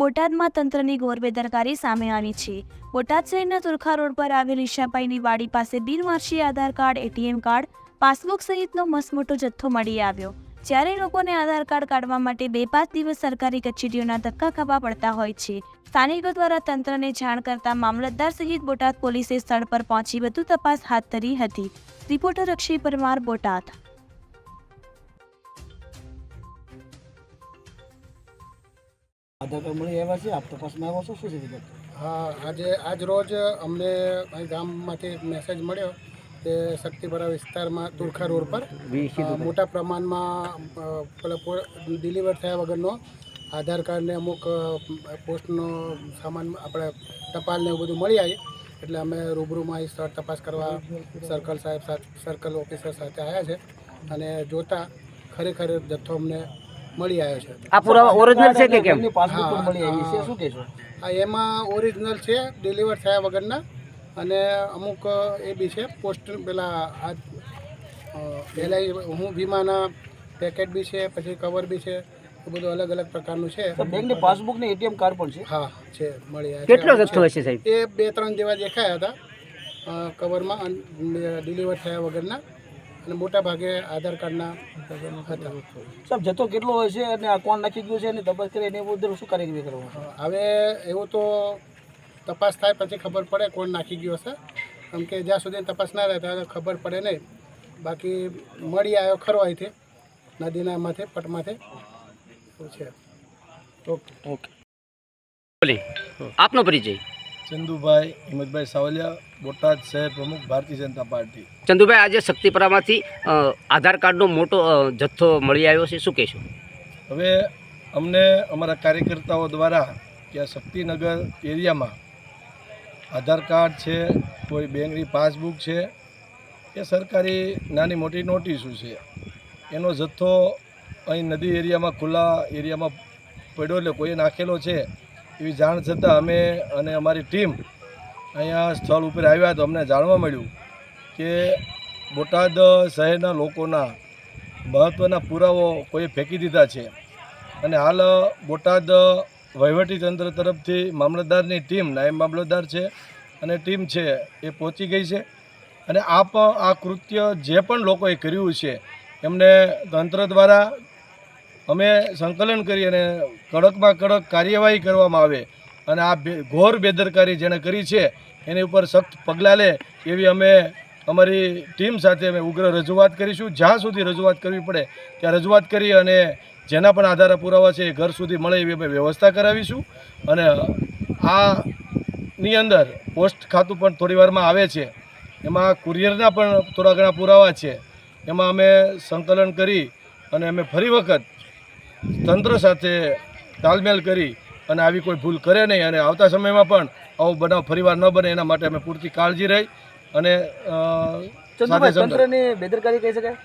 બોટાદમાં તંત્રની ઘોર બેદરકારી સામે આવી છે. બોટાદ શહેરના તુરખા રોડ પર આવેલ ઈશાભાઈની વાડી પાસે બિનવાર્ષિક Aadhaar card, ATM card, passbook સહિતનો મસમોટો જથ્થો મળી આવ્યો. જ્યારે લોકોને આધાર કાર્ડ કાઢવા માટે બે પાંચ દિવસ સરકારી કચેરીઓના ધક્કા ખાવા પડતા હોય છે. સ્થાનિકો દ્વારા તંત્રને જાણ કરતા મામલતદાર સહિત બોટાદ પોલીસે સ્થળ પર પહોંચી વધુ તપાસ હાથ ધરી હતી. રિપોર્ટર અક્ષય પરમાર, બોટાદ. આધાર કાર્ડ મળી આવ્યા છે? આપ તપાસમાં આવ્યો છો? શું છે વિગત? હા આજે આજ રોજ અમને અહીં ગામમાંથી એક મેસેજ મળ્યો કે શક્તિપરા વિસ્તારમાં તુરખા રોડ પર મોટા પ્રમાણમાં પેલા ડિલિવર થયા વગરનો આધાર કાર્ડને અમુક પોસ્ટનો સામાન આપણે ટપાલ ને એવું બધું મળી આવી એટલે અમે રૂબરૂમાં એ સ્થળ તપાસ કરવા સર્કલ સાહેબ સર્કલ ઓફિસર સાથે આવ્યા છે. અને જોતા ખરેખર જથ્થો અમને મળી આવ્યો છે. આ પુરાવા ઓરિજિનલ છે કે કેમ? પાસબુક પણ મળી આવી છે. શું કહેશો? હા એમાં ઓરિજિનલ છે ડિલિવર થયા વગરના. અને અમુક એ બી છે પોસ્ટ પેલા આ એલઆઈ હું વીમાના પેકેટ બી છે પછી કવર બી છે એ બધું અલગ અલગ પ્રકારનું છે. બેંકની પાસબુક ને એટીએમ કાર્ડ પણ છે? હા છે મળી આવ્યા છે. કેટલો જથ્થો હશે સાહેબ? એ બે ત્રણ જેવા દેખાયા હતા કવરમાં ડિલિવર થયા વગરના. અને મોટા ભાગે આધાર કાર્ડના હતા સાહેબ જથ્થો કેટલો હોય છે અને આ કોણ નાખી ગયું છે અને તપાસ કરી એને બધું શું કાર્યવાહી કરવાનું હવે એવું તો તપાસ થાય પછી ખબર પડે કોણ નાખી ગયો હશે. કેમ કે જ્યાં સુધી તપાસ ના રહે ત્યાં ખબર પડે નહીં. બાકી મળી આવ્યો ખરો અહીંથી નદીના માથે પટમાંથી. છે. ઓકે. ઓકે. બોલી. આપનો પરિચય. ચંદુભાઈ હિંમતભાઈ સાવલિયા બોટાદ શહેર પ્રમુખ ભારતીય જનતા પાર્ટી. ચંદુભાઈ આજે શક્તિપરામાંથી આધાર કાર્ડનો મોટો જથ્થો મળી આવ્યો છે. શું કહેશો? હવે અમને અમારા કાર્યકર્તાઓ દ્વારા કે આ શક્તિનગર એરિયામાં આધાર કાર્ડ છે કોઈ બેંકની પાસબુક છે કે સરકારી નાની મોટી નોટિસો છે. એનો જથ્થો અહીં નદી એરિયામાં ખુલ્લા એરિયામાં પડ્યો એટલે કોઈએ નાખેલો છે. એવી જાણ છતાં અમે અને અમારી ટીમ અહીંયા સ્થળ ઉપર આવ્યા તો અમને જાણવા મળ્યું કે બોટાદ શહેરના લોકોના મહત્ત્વના પુરાવો કોઈએ ફેંકી દીધા છે. અને હાલ બોટાદ વહીવટીતંત્ર તરફથી મામલતદારની ટીમ, નાયબ મામલતદાર છે અને ટીમ છે એ પહોંચી ગઈ છે. અને આ આ કૃત્ય જે પણ લોકોએ કર્યું છે, એમને તંત્ર દ્વારા અમે સંકલન કરી અને કડકમાં કડક કાર્યવાહી કરવામાં આવે અને આ ઘોર બેદરકારી જેણે કરી છે, એની ઉપર સખ્ત પગલાં લે એવી અમે અમારી ટીમ સાથે અમે ઉગ્ર રજૂઆત કરીશું. જ્યાં સુધી રજૂઆત કરવી પડે ત્યાં રજૂઆત કરી અને જેના પણ આધારે પુરાવા છે એ ઘર સુધી મળે એવી અમે વ્યવસ્થા કરાવીશું. અને આની અંદર પોસ્ટ ખાતું પણ થોડી વારમાં આવે છે. એમાં કુરિયરના પણ થોડા ઘણા પુરાવા છે. એમાં અમે સંકલન કરી અને અમે ફરી વખત તંત્ર સાથે તાલમેલ કરી અને આવી કોઈ ભૂલ કરે નહીં અને આવતા સમયમાં પણ આવો બનાવ ફરીવાર ન બને એના માટે અમે પૂરતી કાળજી રહી અને તંત્રની બેદરકારી કહી શકાય?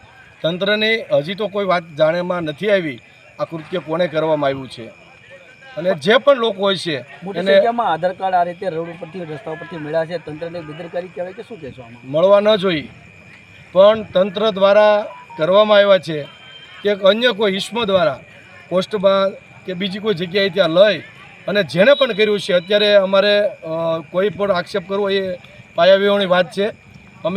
તંત્રની હજી તો કોઈ વાત જાણેમાં નથી આવી. આ કૃત્ય કોણે કરવામાં આવ્યું છે? અને જે પણ લોકો હોય છે એને આધાર કાર્ડ આ રીતે રોડ ઉપરથી રસ્તા ઉપરથી મળ્યા છે. તંત્રની બેદરકારી કહેવાય કે શું કહેશો મળવા ન જોઈએ પણ તંત્ર દ્વારા કરવામાં આવ્યા છે કે અન્ય કોઈ ઈસ્મ દ્વારા પોસ્ટમાં કે બીજી કોઈ જગ્યાએ ત્યાં લઈ અને જેણે પણ કર્યું છે, અત્યારે અમારે કોઈ પણ આક્ષેપ કરવો એ પાયાવીઓની વાત છે.